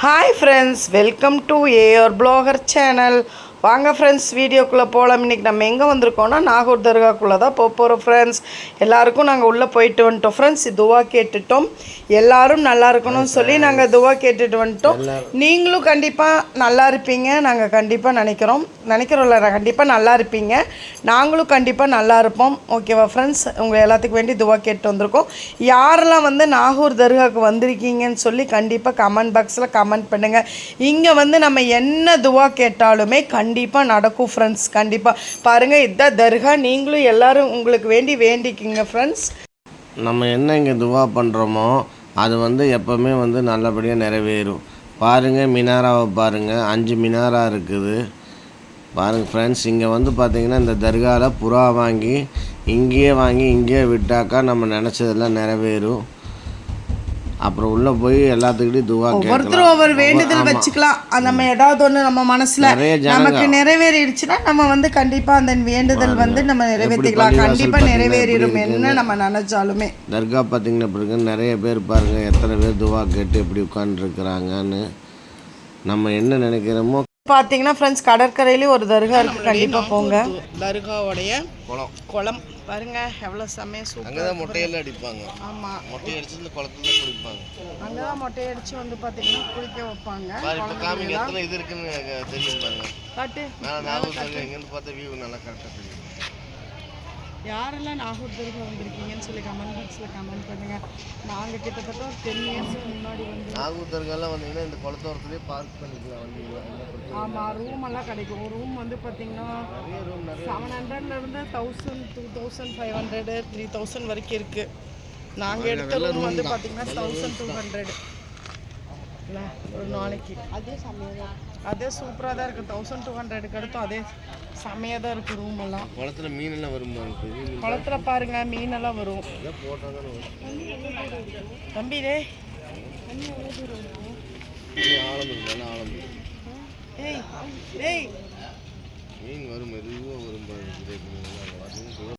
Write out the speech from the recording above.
hi friends welcome to AR blogger channel வாங்க friends வீடியோக்குள்ளே போகலாம் இன்றைக்கி நம்ம எங்கே வந்திருக்கோம்னா நாகூர் தர்காக்குள்ளே தான் போக போகிறோம் ஃப்ரெண்ட்ஸ் எல்லாருக்கும் நாங்கள் உள்ளே போயிட்டு வந்துட்டோம் ஃப்ரெண்ட்ஸ் துவா கேட்டுட்டோம். எல்லாரும் நல்லா இருக்கணும்னு சொல்லி நாங்கள் துவா கேட்டுட்டு வந்துட்டோம். நீங்களும் கண்டிப்பாக நல்லா இருப்பீங்க. நாங்கள் கண்டிப்பாக நினைக்கிறோம். நினைக்கிறோம்ல கண்டிப்பாக நல்லா இருப்பீங்க. நாங்களும் கண்டிப்பாக நல்லா இருப்போம். ஓகேவா ஃப்ரெண்ட்ஸ் உங்கள் எல்லாத்துக்கும் வேண்டி துவா கேட்டு வந்திருக்கோம். யாரெல்லாம் வந்து நாகூர் தர்காவுக்கு வந்திருக்கீங்கன்னு சொல்லி கண்டிப்பாக கமெண்ட் பாக்ஸில் கமெண்ட் பண்ணுங்கள் இங்கே வந்து நம்ம என்ன துவா கேட்டாலுமே கண்டிப்பாக நடக்கும் ஃப்ரெண்ட்ஸ் கண்டிப்பாக பாருங்கள் இதான் தர்கா. நீங்களும் எல்லாரும் உங்களுக்கு வேண்டி வேண்டிக்கிங்க ஃப்ரெண்ட்ஸ் நம்ம என்ன இங்கே துவா பண்ணுறோமோ அது வந்து எப்போவுமே வந்து நல்லபடியாக நிறைவேறும். பாருங்கள் மினாராவை பாருங்கள் அஞ்சு மினாரா இருக்குது. பாருங்கள் ஃப்ரெண்ட்ஸ் இங்கே வந்து பார்த்தீங்கன்னா இந்த தர்காவில் புறா வாங்கி இங்கேயே வாங்கி இங்கேயே விட்டாக்கா நம்ம நினச்சதெல்லாம் நிறைவேறும். அப்புறம் உள்ளே போய் எல்லாத்துக்கிட்டையும் துவா ஒவ்வொருத்தரும் ஒவ்வொரு வேண்டுதல் வச்சுக்கலாம். நம்ம ஏதாவது ஒன்று நம்ம மனசில் நமக்கு நிறைவேறிடுச்சுன்னா நம்ம வந்து கண்டிப்பாக அந்த வேண்டுதல் வந்து நம்ம நிறைவேற்றிக்கலாம். கண்டிப்பாக நிறைவேறிடும் என்ன நம்ம நினச்சாலுமே. தர்கா பார்த்தீங்கன்னா இருக்கு நிறைய பேர் பாருங்கள் எத்தனை பேர் துவா கேட்டு எப்படி உட்காந்துருக்குறாங்கன்னு நம்ம என்ன நினைக்கிறோமோ பார்த்தீங்கன்னா ஃப்ரெண்ட்ஸ் கடற்கரையிலேயே ஒரு தர்கா இருக்குது கண்டிப்பாக போங்க. தர்காவுடைய குளம். குளம். பாருங்க எவ்வளோ செம்மையாக சூப்பர் அங்கே தான் மொட்டையெல்லாம் அடிப்பாங்க. ஆமாம் மொட்டை அடிச்சு இந்த குளத்துல தான் குடிப்பாங்க அங்கே தான் மொட்டை அடித்து வந்து பார்த்தீங்கன்னா குளிக்க வைப்பாங்க. பாரு இப்போ காமிங்க எத்தனை இது இருக்குன்னு தெரியும் பாருங்க. காட்டு. நான் ஞாபகம் தெரியும் இங்கேருந்து பார்த்தா வியூ நல்லா கரெக்டாக தெரியும். யாரெல்லாம் நாகூர் தர்கா வந்திருக்கீங்கன்னு சொல்லி கமெண்ட் பாக்ஸில் கமெண்ட் பண்ணுங்க. நாங்கள் கிட்டத்தட்ட ஒரு டென் இயர்ஸ் முன்னாடி வந்து நாகூர் தர்காலாம் வந்தீங்கன்னா இந்த குளத்தோரத்துலேயே பார்க் பண்ணிக்கலாம் பிரச்சனையும் ஆமாம் ரூம் எல்லாம் கிடைக்கும். ரூம் வந்து பார்த்தீங்கன்னா நிறைய ரூம் நிறைய செவன் ஹண்ட்ரட்லேருந்து thousand two thousand five hundred three thousand வரைக்கும் இருக்குது நாங்கள் எடுத்த ரூம் வந்து பார்த்தீங்கன்னா தௌசண்ட் டூ ஹண்ட்ரட் ஒரு நாளைக்கு. அதே சமையல் அதே சூப்பராக தான் இருக்குது தௌசண்ட் டூ ஹண்ட்ரடுக்கு அடுத்தும் அதே செம்மையாக தான் இருக்குது ரூம் எல்லாம். குளத்துல மீனெல்லாம் வரும் குளத்துல பாருங்க மீன் எல்லாம் வரும். தானே தம்பி டே தண்ணி ஆழம் ஆழம் மீன் வரும் மெதுவாக வரும் பாருங்க